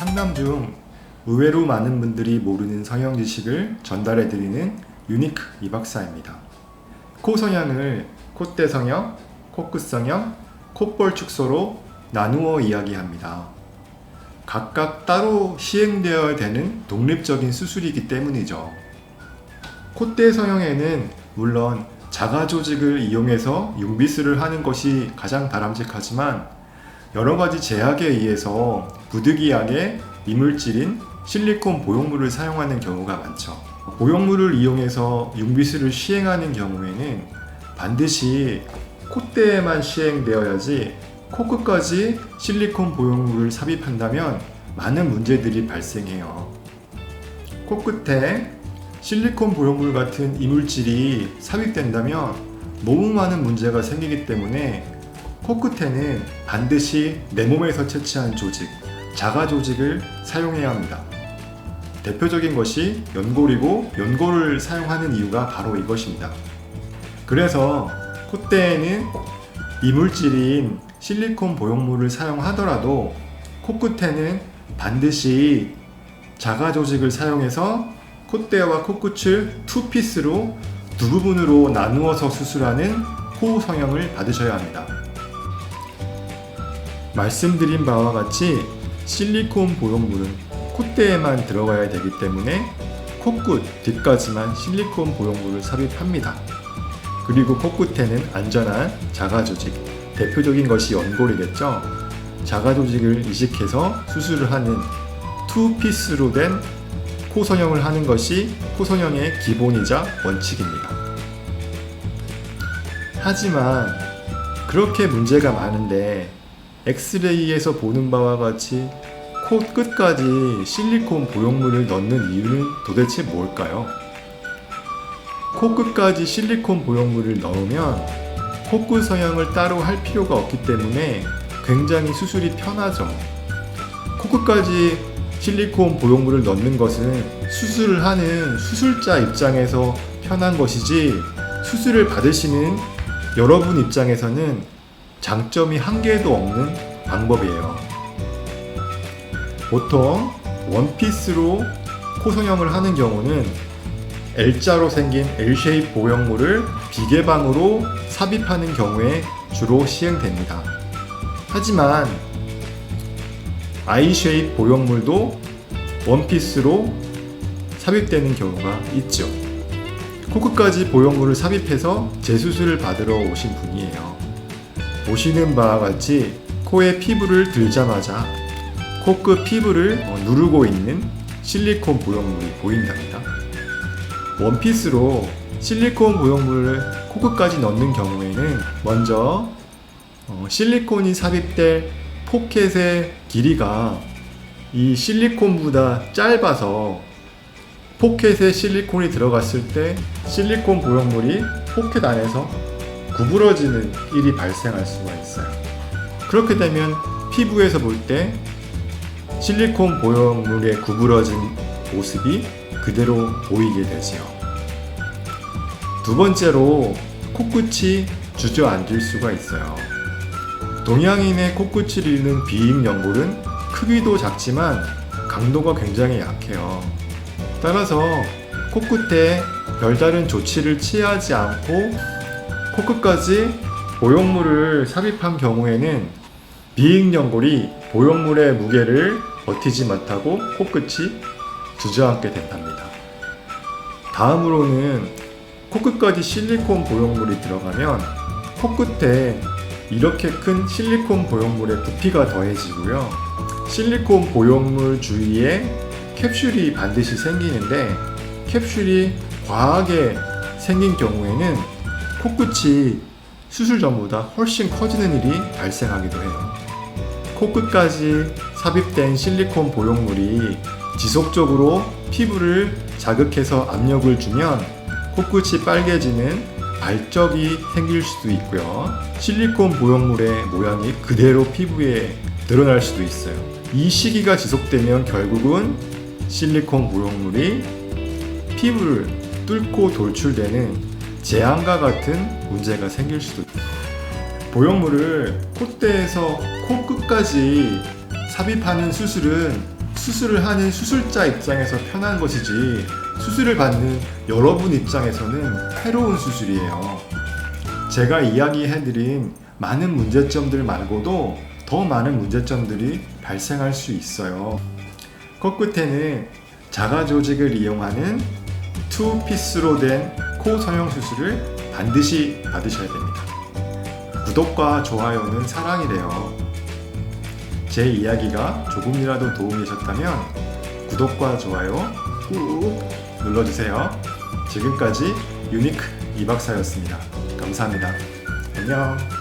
상담 중 의외로 많은 분들이 모르는 성형 지식을 전달해 드리는 유니크 이 박사입니다. 코 성형을 콧대 성형, 코끝 성형, 콧볼 축소로 나누어 이야기합니다. 각각 따로 시행되어야 되는 독립적인 수술이기 때문이죠. 콧대 성형에는 물론 자가 조직을 이용해서 융비스를 하는 것이 가장 바람직하지만 여러 가지 제약에 의해서 부득이하게 이물질인 실리콘 보형물을 사용하는 경우가 많죠. 보형물을 이용해서 융비스를 시행하는 경우에는 반드시 콧대에만 시행되어야지 코끝까지 실리콘 보형물을 삽입한다면 많은 문제들이 발생해요. 코끝에 실리콘 보형물 같은 이물질이 삽입된다면 너무 많은 문제가 생기기 때문에 코끝에는 반드시 내 몸에서 채취한 조직, 자가 조직을 사용해야 합니다. 대표적인 것이 연골이고 연골을 사용하는 이유가 바로 이것입니다. 그래서 콧대에는 이물질인 실리콘 보형물을 사용하더라도 코끝에는 반드시 자가 조직을 사용해서 콧대와 코끝을 투피스로 두 부분으로 나누어서 수술하는 코 성형을 받으셔야 합니다. 말씀드린 바와 같이 실리콘 보형물은 콧대에만 들어가야 되기 때문에 코끝 뒤까지만 실리콘 보형물을 삽입합니다. 그리고 코끝에는 안전한 자가 조직, 대표적인 것이 연골이겠죠. 자가 조직을 이식해서 수술을 하는 투피스로 된 코성형을 하는 것이 코성형의 기본이자 원칙입니다. 하지만 그렇게 문제가 많은데 엑스레이에서 보는 바와 같이 코 끝까지 실리콘 보형물을 넣는 이유는 도대체 뭘까요? 코 끝까지 실리콘 보형물을 넣으면 코끝 성형을 따로 할 필요가 없기 때문에 굉장히 수술이 편하죠. 코끝까지 실리콘 보형물을 넣는 것은 수술을 하는 수술자 입장에서 편한 것이지 수술을 받으시는 여러분 입장에서는 장점이 한 개도 없는 방법이에요. 보통 원피스로 코 성형을 하는 경우는 L자로 생긴 L-쉐입 보형물을 비계방으로 삽입하는 경우에 주로 시행됩니다. 하지만 I-쉐입 보형물도 원피스로 삽입되는 경우가 있죠. 코끝까지 보형물을 삽입해서 재수술을 받으러 오신 분이에요. 보시는 바와 같이 코의 피부를 들자마자 코끝 피부를 어, 누르고 있는 실리콘 보형물이 보인답니다. 원피스로 실리콘 보형물을 코끝까지 넣는 경우에는 먼저 어, 실리콘이 삽입될 포켓의 길이가 이 실리콘보다 짧아서 포켓에 실리콘이 들어갔을 때 실리콘 보형물이 포켓 안에서 구부러지는 일이 발생할 수가 있어요. 그렇게 되면 피부에서 볼 때 실리콘 보형물의 구부러진 모습이 그대로 보이게 되지요. 두 번째로 코끝이 주저앉을 수가 있어요. 동양인의 코끝을 잃는 비입 연골은 크기도 작지만 강도가 굉장히 약해요. 따라서 코끝에 별다른 조치를 취하지 않고 코끝까지 보형물을 삽입한 경우에는 비익 연골이 보형물의 무게를 버티지 못하고 코끝이 주저앉게 된답니다. 다음으로는 코끝까지 실리콘 보형물이 들어가면 코끝에 이렇게 큰 실리콘 보형물의 부피가 더해지고요. 실리콘 보형물 주위에 캡슐이 반드시 생기는데 캡슐이 과하게 생긴 경우에는 코끝이 수술 전보다 훨씬 커지는 일이 발생하기도 해요. 코끝까지 삽입된 실리콘 보형물이 지속적으로 피부를 자극해서 압력을 주면 코끝이 빨개지는 발적이 생길 수도 있고요. 실리콘 보형물의 모양이 그대로 피부에 드러날 수도 있어요. 이 시기가 지속되면 결국은 실리콘 보형물이 피부를 뚫고 돌출되는 재앙과 같은 문제가 생길 수도 있어요. 보형물을 콧대에서 코끝까지 삽입하는 수술은 수술을 하는 수술자 입장에서 편한 것이지 수술을 받는 여러분 입장에서는 해로운 수술이에요. 제가 이야기해드린 많은 문제점들 말고도 더 많은 문제점들이 발생할 수 있어요. 코끝에는 자가 조직을 이용하는 투피스로 된 코 성형 수술을 반드시 받으셔야 됩니다. 구독과 좋아요는 사랑이래요. 제 이야기가 조금이라도 도움이 되셨다면 구독과 좋아요 꾹 눌러주세요. 지금까지 유니크 이박사였습니다. 감사합니다. 안녕.